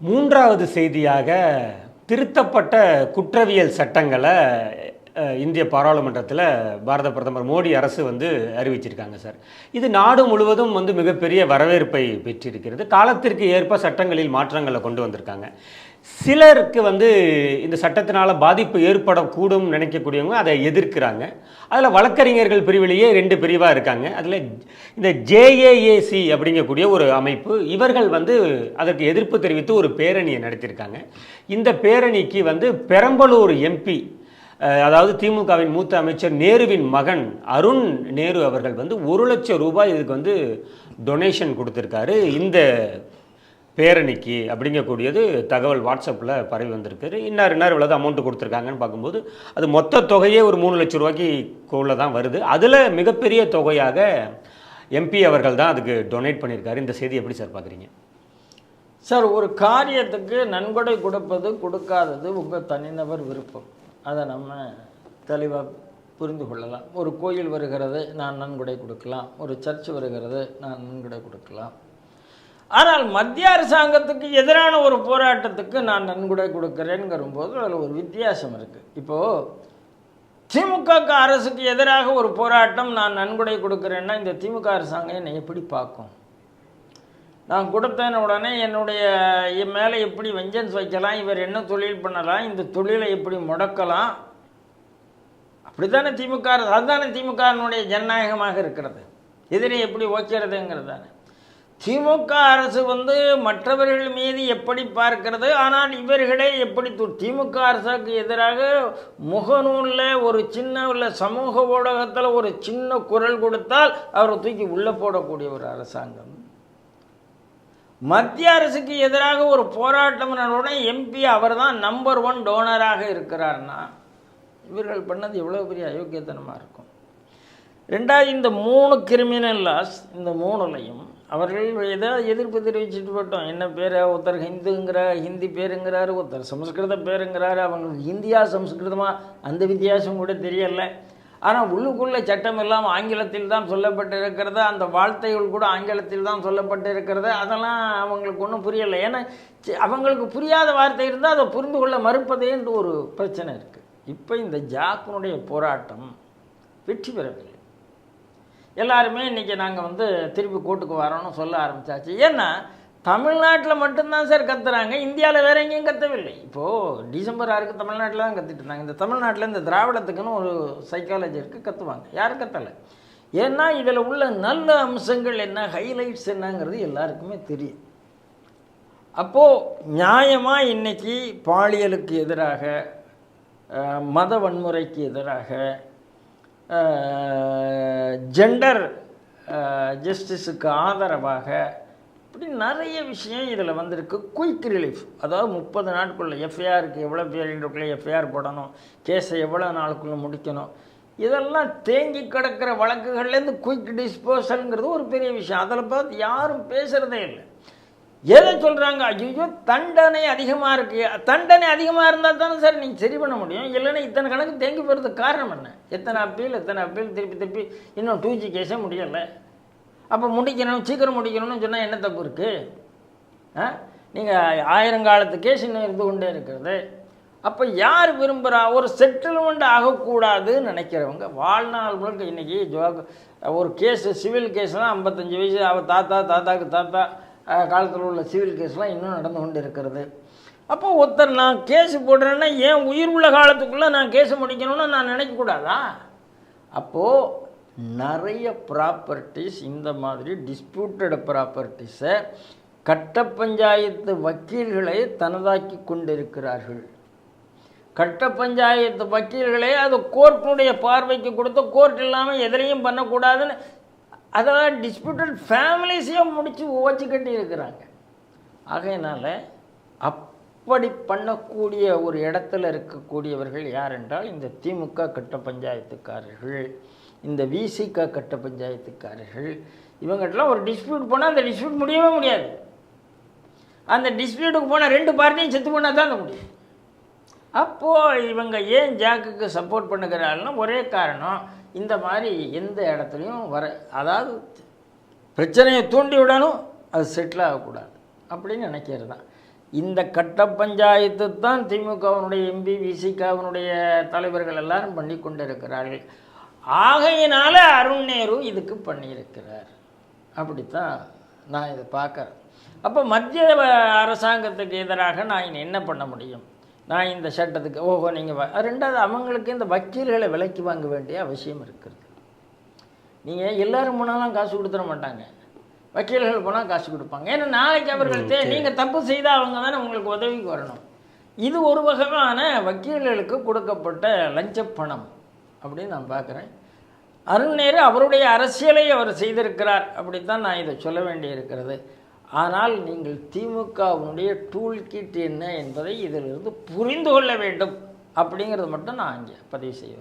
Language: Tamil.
மூன்றாவது செய்தியாக திருத்தப்பட்ட குற்றவியல் சட்டங்களை இந்திய பாராளுமன்றத்தில் பாரத பிரதமர் மோடி அரசு வந்து அறிவிச்சிருக்காங்க சார். இது நாடு முழுவதும் வந்து மிகப்பெரிய வரவேற்பை பெற்றிருக்கிறது. காலத்திற்கு ஏற்ப சட்டங்களில் மாற்றங்களை கொண்டு வந்திருக்காங்க. சிலருக்கு வந்து இந்த சட்டத்தினால் பாதிப்பு ஏற்படக்கூடும் நினைக்கக்கூடியவங்க அதை எதிர்க்கிறாங்க. அதில் வழக்கறிஞர்கள் பிரிவிலேயே ரெண்டு பிரிவாக இருக்காங்க. அதில் இந்த ஜேஏஏசி அப்படிங்கக்கூடிய ஒரு அமைப்பு இவர்கள் வந்து அதற்கு எதிர்ப்பு தெரிவித்து ஒரு பேரணியை நடத்தியிருக்காங்க இந்த பேரணிக்கு வந்து பெரம்பலூர் எம்பி அதாவது திமுகவின் மூத்த அமைச்சர் நேருவின் மகன் அருண் நேரு அவர்கள் வந்து ஒரு லட்சம் ரூபாய் இதுக்கு வந்து டொனேஷன் கொடுத்துருக்காரு. இந்த பேரணிக்கு அப்படிங்கக்கூடியது தகவல் வாட்ஸ்அப்பில் பரவி வந்திருக்கு இன்னார் இன்னார் இவ்வளோ அமௌண்ட் கொடுத்துருக்காங்கன்னு பார்க்கும்போது அது மொத்த தொகையே ஒரு மூணு லட்சம் ரூபாய்க்கு உள்ள தான் வருது. அதில் மிகப்பெரிய தொகையாக எம்பி அவர்கள் தான் அதுக்கு டொனேட் பண்ணியிருக்காரு. இந்த செய்தி எப்படி சார் பார்க்குறீங்க? சார் ஒரு காரியத்துக்கு நன்கொடை கொடுப்பது கொடுக்காதது உங்கள் தனிநபர் விருப்பம். அதை நம்ம தெளிவாக புரிந்து கொள்ளலாம். ஒரு கோயில் வருகிறது நான் நன்கொடை கொடுக்கலாம். ஒரு சர்ச் வருகிறது நான் நன்கொடை கொடுக்கலாம். ஆனால் மத்திய அரசாங்கத்துக்கு எதிரான ஒரு போராட்டத்துக்கு நான் நன்கொடை கொடுக்குறேங்கிற போது அதில் ஒரு வித்தியாசம் இருக்குது இப்போது திமுக அரசுக்கு எதிராக ஒரு போராட்டம் நான் நன்கொடை கொடுக்குறேன்னா இந்த திமுக அரசாங்கம் என்னை எப்படி பார்க்கும்? நான் கொடுத்தேன் உடனே என்னுடைய என் மேலே எப்படி வெஞ்சன்ஸ் வைக்கலாம் இவர் என்ன தொழில் பண்ணலாம் இந்த தொழிலை எப்படி முடக்கலாம்? அப்படித்தானே திமுக அரசு அதுதானே திமுகனுடைய ஜனநாயகமாக இருக்கிறது. எதிரை எப்படி ஓக்கிறதுங்கிறது திமுக அரசு வந்து மற்றவர்கள் மீது எப்படி பார்க்கிறது ஆனால் இவர்களே எப்படி திமுக அரசுக்கு எதிராக முகநூலில் ஒரு சின்ன உள்ள சமூக ஊடகத்தில் ஒரு சின்ன குரல் கொடுத்தால் அவரை தூக்கி உள்ளே போடக்கூடிய ஒரு அரசாங்கம். மத்திய அரசுக்கு எதிராக ஒரு போராட்டம் உடனே எம்பி அவர் தான் நம்பர் ஒன் டோனராக இருக்கிறார்னா இவர்கள் பண்ணது எவ்வளோ பெரிய அயோக்கியத்தனமாக இருக்கும். ரெண்டாவது இந்த மூணு கிரிமினல் லாஸ் இந்த மூணுலையும் அவர்கள் ஏதாவது எதிர்ப்பு தெரிவிச்சுட்டு போட்டோம். என்ன பேர்? ஒருத்தர் ஹிந்துங்கிற ஹிந்தி பேருங்கிறாரு ஒருத்தர் சம்ஸ்கிருத பேருங்கிறாரு. அவங்களுக்கு ஹிந்தியா சம்ஸ்கிருதமாக அந்த வித்தியாசம் கூட தெரியலை. ஆனால் உள்ளுக்குள்ள சட்டம் எல்லாம் ஆங்கிலத்தில் தான் சொல்லப்பட்டிருக்கிறது. அந்த வார்த்தைகள் கூட ஆங்கிலத்தில் தான் சொல்லப்பட்டிருக்கிறது. அதெல்லாம் அவங்களுக்கு ஒன்றும் புரியலை. ஏன்னா அவங்களுக்கு புரியாத வார்த்தை இருந்தால் அதை புரிந்து கொள்ள மறுப்பதேன்ற ஒரு பிரச்சனை இருக்குது இப்போ இந்த ஜாக்கினுடைய போராட்டம் வெற்றி பெறவில்லை. எல்லாருமே இன்றைக்கி நாங்கள் வந்து திருப்பி கோர்ட்டுக்கு வரோன்னு சொல்ல ஆரம்பித்தாச்சு ஏன்னா தமிழ்நாட்டில் மட்டும்தான் சார் கத்துறாங்க. இந்தியாவில் வேற எங்கேயும் கத்தவில்லை. இப்போது டிசம்பர் ஆறுக்கு தமிழ்நாட்டில் தான் கற்றுட்டு இருந்தாங்க. இந்த தமிழ்நாட்டில் இந்த திராவிடத்துக்குன்னு ஒரு சைக்காலஜி இருக்குது கத்துவாங்க. யாரும் கத்தலை. ஏன்னா இதில் உள்ள நல்ல அம்சங்கள் என்ன ஹைலைட்ஸ் என்னங்கிறது எல்லாருக்குமே தெரியும். அப்போது நியாயமாக இன்னைக்கு பாலியலுக்கு எதிராக மத வன்முறைக்கு எதிராக ஜெண்டர் ஜஸ்டிஸுக்கு ஆதரவாக இப்படி நிறைய விஷயம் இதில் வந்திருக்கு. குயிக் ரிலீஃப் அதாவது முப்பது நாட்குள்ளே எஃப்ஐஆருக்கு எவ்வளோ பேருக்குள்ளே எஃப்ஐஆர் போடணும். கேஸை எவ்வளோ நாளுக்குள்ளே முடிக்கணும். இதெல்லாம் தேங்கி கிடக்கிற வழக்குகள்லேருந்து குயிக் டிஸ்போசல்ங்கிறது ஒரு பெரிய விஷயம். அதில் பார்த்து யாரும் பேசுகிறதே இல்லை. எதை சொல்கிறாங்க ஐயோ தண்டனை அதிகமாக இருக்குது தண்டனை அதிகமாக இருந்தால் தானே சார் நீங்கள் சரி பண்ண முடியும். இல்லைன்னா இத்தனை கணக்கு தேங்கி போகிறதுக்கு காரணம் என்ன? எத்தனை அப்பீல் எத்தனை அப்பீல் திருப்பி திருப்பி இன்னும் டூ ஜி கேஸே முடியலை. அப்போ முடிக்கணும் சீக்கிரம் முடிக்கணும்னு சொன்னால் என்ன தப்பு இருக்குது ஆ? நீங்கள் ஆயிரங்காலத்து கேஸ் இன்னும் இருந்து கொண்டே இருக்கிறது. அப்போ யார் விரும்புகிறா ஒரு செட்டில்மெண்ட் ஆகக்கூடாதுன்னு நினைக்கிறவங்க வாழ்நாள் முழுக்க இன்றைக்கி ஒரு கேஸு சிவில் கேஸ்லாம் ஐம்பத்தஞ்சு வயசு அவள் தாத்தா தாத்தாக்கு தாத்தா காலத்தில் உள்ள சிவில் கேஸ்லாம் இன்னும் நடந்து கொண்டு இருக்கிறது. அப்போ ஒருத்தர் நான் கேஸு போடுறேன்னா ஏன் உயிர் உள்ள காலத்துக்குள்ளே நான் கேஸு முடிக்கணும்னு நான் நினைக்கக்கூடாதா? அப்போது நிறைய ப்ராப்பர்ட்டிஸ் இந்த மாதிரி டிஸ்பியூட்டட் ப்ராப்பர்ட்டிஸை கட்ட பஞ்சாயத்து வக்கீல்களை தனதாக்கி கொண்டிருக்கிறார்கள். கட்ட பஞ்சாயத்து வக்கீல்களே அது கோர்ட்டுடைய பார்வைக்கு கொடுத்து கோர்ட் இல்லாமல் எதிரையும் பண்ணக்கூடாதுன்னு அதெல்லாம் டிஸ்பியூட்டட் ஃபேமிலிஸையும் முடித்து ஓச்சு கட்டி இருக்கிறாங்க. ஆகையினால் அப்படி பண்ணக்கூடிய ஒரு இடத்துல இருக்கக்கூடியவர்கள் யார் என்றால் இந்த திமுக கட்ட பஞ்சாயத்துக்காரர்கள். இந்த விசிக கட்ட பஞ்சாயத்துக்காரர்கள் இவங்ககிட்டலாம் ஒரு டிஸ்பியூட் போனால் அந்த டிஸ்பியூட் முடியவே முடியாது. அந்த டிஸ்பியூட்டுக்கு போனால் ரெண்டு பார்ட்டியும் செத்து போனால் தான் அந்த முடியும். அப்போது இவங்க ஏன் ஜாக்குக்கு சப்போர்ட் பண்ணுகிறாள்னா ஒரே காரணம் இந்த மாதிரி எந்த இடத்துலையும் வர அதாவது பிரச்சனையை தூண்டி விடணும் அது செட்டில் ஆகக்கூடாது அப்படின்னு நினைக்கிறது தான். இந்த கட்ட பஞ்சாயத்து தான் திமுகவினுடைய எம்பி விசிகாவினுடைய தலைவர்கள் எல்லாரும் பண்ணி கொண்டிருக்கிறார்கள் ஆகையினால அருண் நேரு இதுக்கு பண்ணியிருக்கிறார். அப்படித்தான் நான் இதை பார்க்குறேன். அப்போ மத்திய அரசாங்கத்துக்கு எதிராக நான் என்ன பண்ண முடியும்? நான் இந்த சட்டத்துக்கு ஓஹோ நீங்கள் ரெண்டாவது அவங்களுக்கு இந்த வக்கீல்களை விலைக்கு வாங்க வேண்டிய அவசியம் இருக்கிறது நீங்கள் எல்லாரும் போனாலும் காசு கொடுத்துட மாட்டாங்க. வக்கீல்கள் போனால் காசு கொடுப்பாங்க. ஏன்னா நாளைக்கு அவர்கள் தே நீங்கள் தப்பு செய்தால் அவங்க தானே உங்களுக்கு உதவிக்கு வரணும். இது ஒரு வகையான வக்கீல்களுக்கு கொடுக்கப்பட்ட லஞ்சப் பணம். அப்படின்னு நான் பார்க்குறேன். அருண்நேரு அவருடைய அரசியலை அவர் செய்திருக்கிறார் அப்படித்தான் நான் இதை சொல்ல வேண்டியிருக்கிறது. ஆனால் நீங்கள் திமுகவினுடைய டூல் கிட் என்ன என்பதை இதிலிருந்து புரிந்து கொள்ள வேண்டும் அப்படிங்கிறது மட்டும் நான் இங்கே பதிவு செய்ய